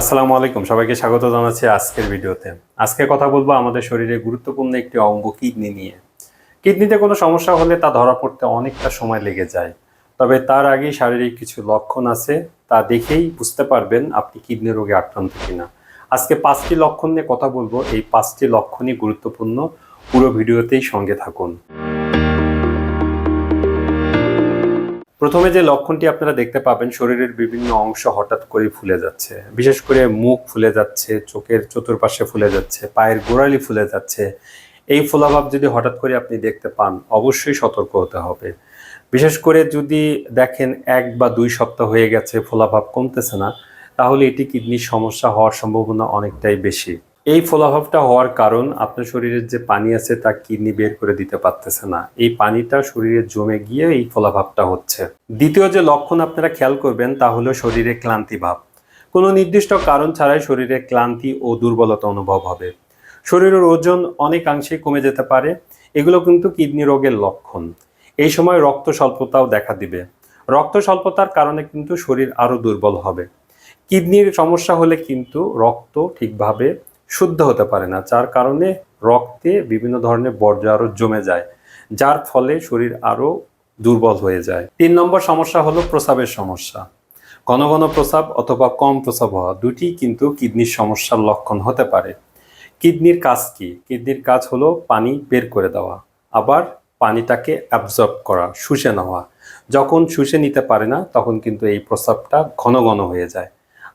আসসালামু আলাইকুম, সবাইকে স্বাগত জানাচ্ছি আজকের ভিডিওতে। আজকে কথা বলব আমাদের শরীরে গুরুত্বপূর্ণ একটি অঙ্গ কিডনি নিয়ে। কিডনিতে কোনো সমস্যা হলে তা ধরা পড়তে অনেকটা সময় লেগে যায়। তবে তার আগেই শারীরিক কিছু লক্ষণ আছে, তা দেখেই বুঝতে পারবেন আপনি কিডনি রোগে আক্রান্ত কিনা। আজকে পাঁচটি লক্ষণ নিয়ে কথা বলব। এই পাঁচটি লক্ষণই গুরুত্বপূর্ণ। পুরো ভিডিওতেই সঙ্গে থাকুন। প্রথমে যে লক্ষণটি আপনারা দেখতে পাবেন, শরীরের বিভিন্ন অংশ হঠাৎ করে ফুলে যাচ্ছে। বিশেষ করে মুখ ফুলে যাচ্ছে, চোখের চতুর্পাশে ফুলে যাচ্ছে, পায়ের গোড়ালি ফুলে যাচ্ছে। এই ফোলাভাব যদি হঠাৎ করে আপনি দেখতে পান, অবশ্যই সতর্ক হতে হবে। বিশেষ করে যদি দেখেন এক বা দুই সপ্তাহ হয়ে গেছে, ফোলাভাব কমতেছে না, তাহলে এটি কিডনির সমস্যা হওয়ার সম্ভাবনা অনেকটাই বেশি। এই ফলাভাবটা হওয়ার কারণ আপনার শরীরের যে পানি আছে তা কিডনি বের করে দিতে পারতেছে না। এই পানিটা শরীরে জমে গিয়ে এই ফলাভাবটা হচ্ছে। দ্বিতীয় যে লক্ষণ আপনারা খেয়াল করবেন তা হলো শরীরে ক্লান্তি ভাব। কোনো নির্দিষ্ট কারণ ছাড়াই শরীরে ক্লান্তি ও দুর্বলতা অনুভব হবে। শরীরের ওজন অনেকাংশেই কমে যেতে পারে। এগুলো কিন্তু কিডনি রোগের লক্ষণ। এই সময় রক্ত স্বল্পতাও দেখা দিবে। রক্ত স্বল্পতার কারণে কিন্তু শরীর আরও দুর্বল হবে। কিডনির সমস্যা হলে কিন্তু রক্ত ঠিকভাবে শুদ্ধ হতে পারে না, যার কারণে রক্তে বিভিন্ন ধরনের বর্জ্য আরও জমে যায়, যার ফলে শরীর আরও দুর্বল হয়ে যায়। তিন নম্বর সমস্যা হলো প্রস্রাবের সমস্যা। ঘন ঘন প্রস্রাব অথবা কম প্রস্রাব হওয়া দুটি কিন্তু কিডনির সমস্যার লক্ষণ হতে পারে। কিডনির কাজ কি? কিডনির কাজ হলো পানি বের করে দেওয়া, আবার পানিটাকে অ্যাবজর্ব করা, শুষে নেওয়া। যখন শুষে নিতে পারে না, তখন কিন্তু এই প্রস্রাবটা ঘন ঘন হয়ে যায়।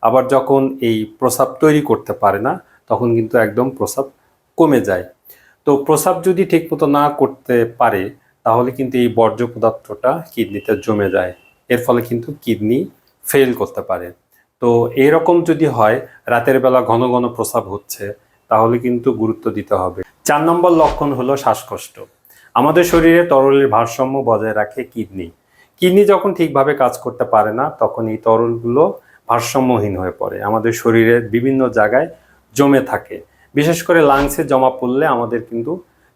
আবার যখন এই প্রস্রাব তৈরি করতে পারে না তখন কিন্তু একদম প্রস্রাব কমে যায়। তো প্রস্রাব যদি ঠিকমতো না করতে পারে, তাহলে কিন্তু এই বর্জ্য পদার্থটা কিডনিতে জমে যায়। এর ফলে কিন্তু কিডনি ফেল করতে পারে। তো এরকম যদি হয়, রাতের বেলা ঘন ঘন প্রস্রাব হচ্ছে, তাহলে কিন্তু গুরুত্ব দিতে হবে। চার নম্বর লক্ষণ হলো শ্বাসকষ্ট। আমাদের শরীরে তরলের ভারসাম্য বজায় রাখে কিডনি। কিডনি যখন ঠিকভাবে কাজ করতে পারে না, তখন এই তরলগুলো ভারসাম্যহীন হয়ে পড়ে। আমাদের শরীরের বিভিন্ন জায়গায় জমে থাকে। বিশেষ করে লাংসে জমা পড়লে আমাদের কিন্তু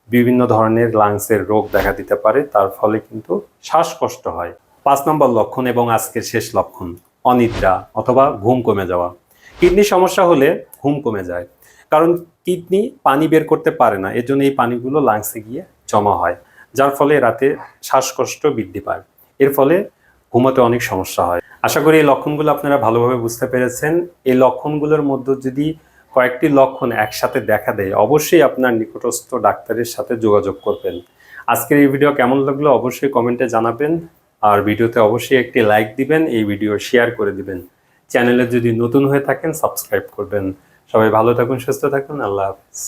বিভিন্ন ধরনের লাংসের রোগ দেখা দিতে পারে, তার ফলে কিন্তু শ্বাসকষ্ট হয়। পাঁচ নম্বর লক্ষণ এবং আজকের শেষ লক্ষণ, অনিদ্রা অথবা ঘুম কমে যাওয়া। কিডনির সমস্যা হলে ঘুম কমে যায়, কারণ কিডনি পানি বের করতে পারে না এর জন্য এই পানিগুলো লাংসে গিয়ে জমা হয়, যার ফলে রাতে শ্বাসকষ্ট বৃদ্ধি পায়। এর ফলে ঘুমাতে অনেক সমস্যা হয়। আশা করি এই লক্ষণগুলো আপনারা ভালোভাবে বুঝতে পেরেছেন। এই লক্ষণগুলোর মধ্যে যদি কয়েকটি লক্ষণ একসাথে দেখা দেয়, অবশ্যই আপনার নিকটস্থ ডাক্তারের সাথে যোগাযোগ করবেন। আজকের এই ভিডিও কেমন লাগল অবশ্যই কমেন্টে জানাবেন। আর ভিডিওতে অবশ্যই একটি লাইক দিবেন, এই ভিডিও শেয়ার করে দিবেন। চ্যানেলে যদি নতুন হয়ে থাকেন সাবস্ক্রাইব করবেন। সবাই ভালো থাকুন, সুস্থ থাকুন, আল্লাহ হাফিজ।